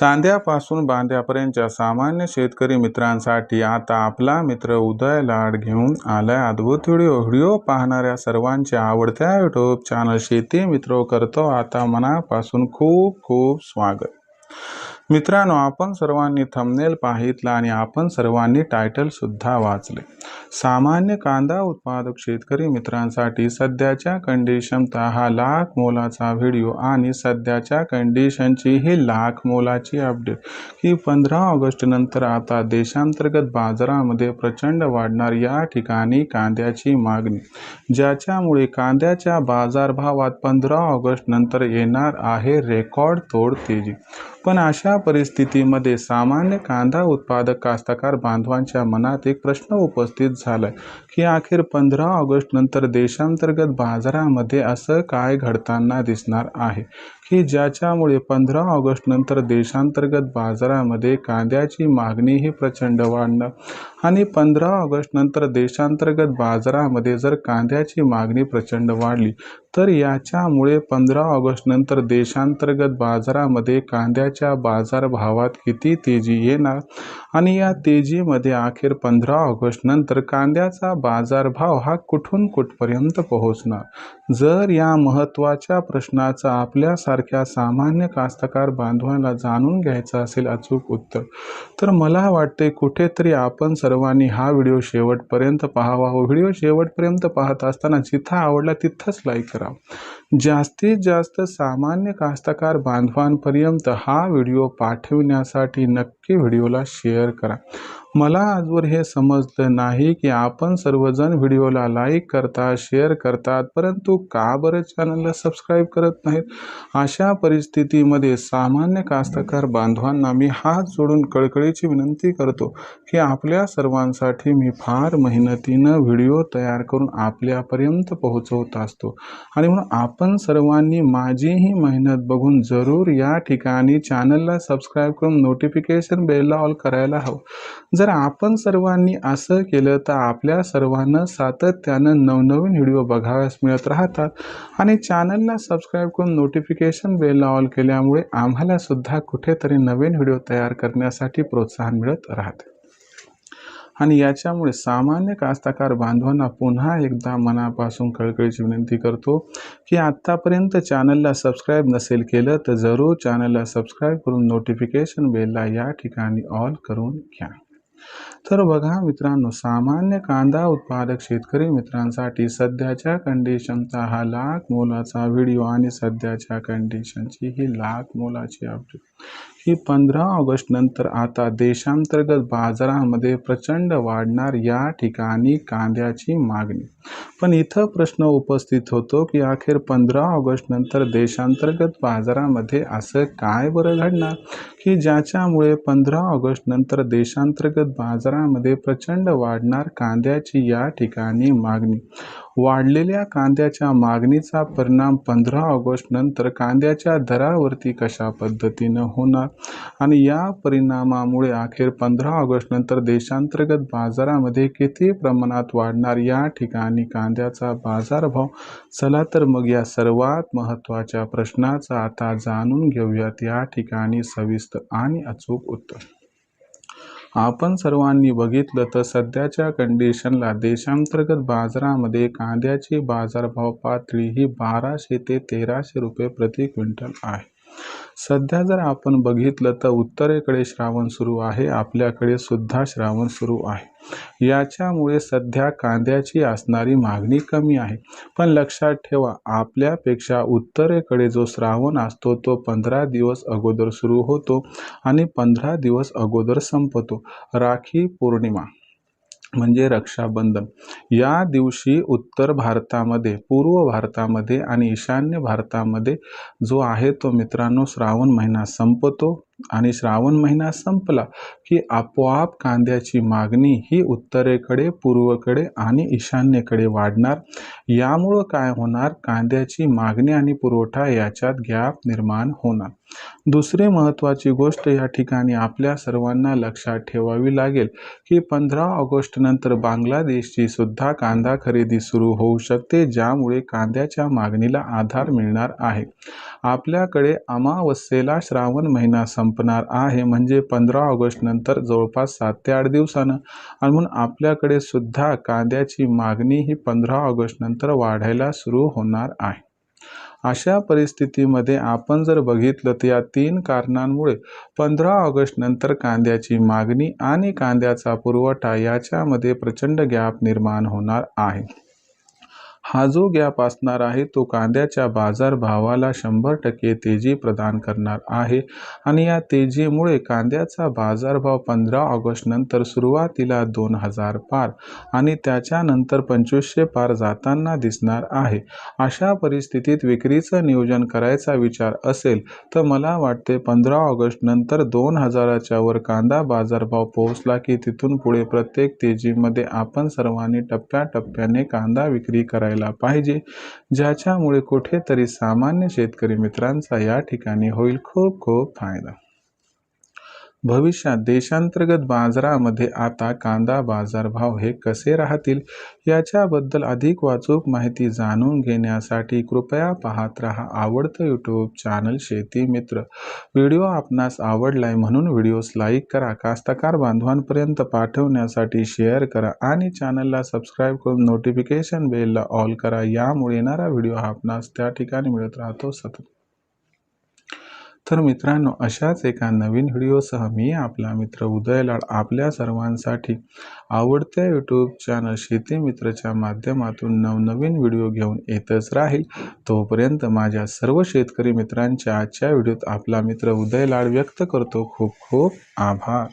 चांद्यापासून बांद्यापर्यंतच्या सामान्य शेतकरी मित्रांसाठी आता आपला मित्र उदय लाड घेऊन आलाय अद्भुत व्हिडिओ. व्हिडिओ पाहणाऱ्या सर्वांच्या आवडत्या युट्यूब चॅनल शेती मित्र करतो. आता मनापासून खूप खूप स्वागत. मित्रांनो आपण सर्वांनी थंबनेल पाहितला आणि आपण सर्वांनी टायटल सुद्धा वाचले. सामान्य कांदा उत्पादक शेतकरी मित्रांसाठी सध्याच्या कंडिशनचा हा लाख मोलाचा व्हिडिओ आणि सध्याच्या कंडिशनची ही लाख मोलाची अपडेट ही पंधरा ऑगस्ट नंतर आता देशांतर्गत बाजारामध्ये प्रचंड वाढणार या ठिकाणी कांद्याची मागणी ज्याच्यामुळे कांद्याच्या बाजारभावात पंधरा ऑगस्ट नंतर येणार आहे रेकॉर्ड तोड तेजी. पण अशा परिस्थितीमध्ये सामान्य कांदा उत्पादक कास्तकार बांधवांच्या मनात एक प्रश्न उपस्थित झालं की अखेर पंधरा ऑगस्ट नंतर देशांतर्गत बाजारामध्ये असं काय घडताना दिसणार आहे? की ज्याच्यामुळे पंधरा ऑगस्ट नंतर देशांतर्गत बाजारामध्ये कांद्याची मागणी ही प्रचंड वाढणार आणि पंधरा ऑगस्ट नंतर देशांतर्गत बाजारामध्ये जर कांद्याची मागणी प्रचंड वाढली तर याच्यामुळे पंधरा ऑगस्ट नंतर देशांतर्गत बाजारामध्ये कांद्याच्या बाजारभावात किती तेजी येणार? आणि या तेजीमध्ये अखेर पंधरा ऑगस्ट नंतर कांद्याचा बाजारभाव हा कुठून कुठपर्यंत पोहोचणार? जर या महत्त्वाच्या प्रश्नाचा आपल्यासारख्या सामान्य कास्तकार बांधवांना जाणून घ्यायचं असेल अचूक उत्तर तर मला वाटते कुठेतरी आपण सर्वांनी हा व्हिडिओ शेवटपर्यंत पाहावा. व्हिडिओ शेवटपर्यंत पाहत असताना जिथं आवडला तिथंच लाईक करा. जास्तीत जास्त सामान्य कास्तकार बांधवांपर्यंत हा व्हिडिओ पाठविण्यासाठी नक्की व्हिडिओला शेअर करा. मला आजवर हे समजलं नाही की आपण सर्वजण व्हिडिओला लाईक करतात शेअर करतात परंतु का बरं चॅनलला सबस्क्राईब करत नाहीत? अशा परिस्थितीमध्ये सामान्य कास्तकार बांधवांना मी हात जोडून कळकळीची विनंती करतो की आपल्या सर्वांसाठी मी फार मेहनतीनं व्हिडिओ तयार करून आपल्यापर्यंत पोहोचवत असतो. आणि म्हणून आपण सर्वांनी माझीही मेहनत बघून जरूर या ठिकाणी चॅनलला सबस्क्राईब करून नोटिफिकेशन बेलला ऑल करायला हवं. जर आपण सर्वांनी असं केलं तर आपल्या सर्वांना सातत्यानं नवनवीन व्हिडिओ बघाव्यास मिळत राहतात. आणि चॅनलला सबस्क्राईब करून नोटिफिकेशन बेलला ऑल केल्यामुळे आम्हालासुद्धा कुठेतरी नवीन व्हिडिओ तयार करण्यासाठी प्रोत्साहन मिळत राहते. आणि याच्यामुळे सामान्य कास्तकार बांधवांना पुन्हा एकदा मनापासून कळकळीची विनंती करतो की आत्तापर्यंत चॅनलला सबस्क्राईब नसेल केलं तर जरूर चॅनलला सबस्क्राईब करून नोटिफिकेशन बेलला या ठिकाणी ऑल करून घ्या. तर बघा मित्रांनो सामान्य कांदा उत्पादक शेतकरी मित्रांसाठी सध्याच्या कंडिशनचा हा लाख मोलाचा व्हिडिओ आणि सध्याच्या कंडिशनची ही लाख मोलाची अपडेट ही पंधरा ऑगस्ट नंतर आता देशांतर्गत बाजारामध्ये प्रचंड वाढणार या ठिकाणी कांद्याची मागणी. पण इथं प्रश्न उपस्थित होतो की अखेर पंधरा ऑगस्ट नंतर देशांतर्गत बाजारामध्ये असं काय बरं घडणार? की ज्याच्यामुळे पंधरा ऑगस्ट नंतर देशांतर्गत बाजारामध्ये प्रचंड वाढणार कांद्याची या ठिकाणी मागणी? वाढलेल्या कांद्याच्या मागणीचा परिणाम पंधरा ऑगस्ट नंतर कांद्याच्या दरावरती कशा पद्धतीनं होणार? आणि या परिणामामुळे अखेर पंधरा ऑगस्ट नंतर देशांतर्गत बाजारामध्ये किती प्रमाणात वाढणार या ठिकाणी कांद्याचा बाजारभाव? चला तर मग या सर्वात महत्त्वाच्या प्रश्नाचा आता जाणून घेऊयात. या ठिकाणी सविस्तर आणि अचूक उत्तर. आपण सर्वांनी बघितलं तर सध्याच्या कंडिशनला देशांतर्गत बाजारामध्ये कांद्याची बाजारभाव पातळी ही बाराशे ते तेराशे रुपये प्रति क्विंटल आहे. सध्या जर आपण बघितलं तर उत्तरेकडे श्रावण सुरू आहे आपल्याकडे सुद्धा श्रावण सुरू आहे. याच्यामुळे सध्या कांद्याची असणारी मागणी कमी आहे. पण लक्षात ठेवा आपल्यापेक्षा उत्तरेकडे जो श्रावण असतो तो पंधरा दिवस अगोदर सुरू होतो आणि पंधरा दिवस अगोदर संपतो. राखी पौर्णिमा. म्हणजे रक्षाबंधन. या दिवशी उत्तर भारतामध्ये पूर्व भारतामध्ये आणि ईशान्य भारतामध्ये जो आहे तो मित्रांनो श्रावण महिना संपतो. आणि श्रावण महिना संपला की आपोआप कांद्याची मागणी ही उत्तरेकडे पूर्वेकडे आणि ईशान्येकडे वाढणार. यामुळं काय होणार? कांद्याची मागणी आणि पुरवठा याच्यात गॅप निर्माण होणार. दुसरी महत्त्वाची गोष्ट या ठिकाणी आपल्या सर्वांना लक्षात ठेवावी लागेल की पंधरा ऑगस्ट नंतर बांगलादेशची सुद्धा कांदा खरेदी सुरू होऊ शकते ज्यामुळे कांद्याच्या मागणीला आधार मिळणार आहे. आपल्याकडे अमावस्येला श्रावण महिना संपणार आहे म्हणजे पंधरा ऑगस्टनंतर जवळपास सात ते आठ दिवसानं. आणि म्हणून आपल्याकडे सुद्धा कांद्याची मागणी ही पंधरा ऑगस्टनंतर वाढायला सुरू होणार आहे. अशा परिस्थितीमध्ये आपण जर बघितलं तर या तीन कारणांमुळे पंधरा ऑगस्ट नंतर कांद्याची मागणी आणि कांद्याचा पुरवठा याच्यामध्ये प्रचंड गॅप निर्माण होणार आहे. हा जो गॅप असणार आहे तो कांद्याच्या बाजारभावाला शंभर टक्के तेजी प्रदान करणार आहे. आणि या तेजीमुळे कांद्याचा बाजारभाव पंधरा ऑगस्ट नंतर सुरुवातीला दोन हजार पार आणि त्याच्यानंतर पंचवीसशे पार जाताना दिसणार आहे. अशा परिस्थितीत विक्रीचं नियोजन करायचा विचार असेल तर मला वाटते पंधरा ऑगस्ट नंतर दोन हजाराच्या वर कांदा बाजारभाव पोहोचला की तिथून पुढे प्रत्येक तेजीमध्ये आपण सर्वांनी टप्प्याटप्प्याने कांदा विक्री करायला पाहिजे. ज्याच्यामुळे कुठेतरी सामान्य शेतकरी मित्रांचा या ठिकाणी होईल खूप खूप फायदा. भविष्यात देशांतर्गत बाजारामध्ये आता कांदा बाजारभाव हे कसे राहतील याच्याबद्दल अधिक वाचूक माहिती जाणून घेण्यासाठी कृपया पाहत रहा आवडतं यूट्यूब चॅनल शेती मित्र. व्हिडिओ आपणास आवडलाय म्हणून व्हिडिओस लाईक करा कास्तकार बांधवांपर्यंत पाठवण्यासाठी शेअर करा आणि चॅनलला सबस्क्राईब करून नोटिफिकेशन बेलला ऑल करा. यामुळे येणारा व्हिडिओ हा आपणास त्या ठिकाणी मिळत राहतो सतत. तर मित्रांनो अशाच एका नवीन व्हिडिओसह मी आपला मित्र उदय लाड आपल्या सर्वांसाठी आवडत्या यूट्यूब चॅनल शेती मित्रच्या माध्यमातून नवनवीन व्हिडिओ घेऊन येतच राहील. तोपर्यंत माझ्या सर्व शेतकरी मित्रांच्या आजच्या व्हिडिओत आपला मित्र उदय लाड व्यक्त करतो. खूप खूप आभार.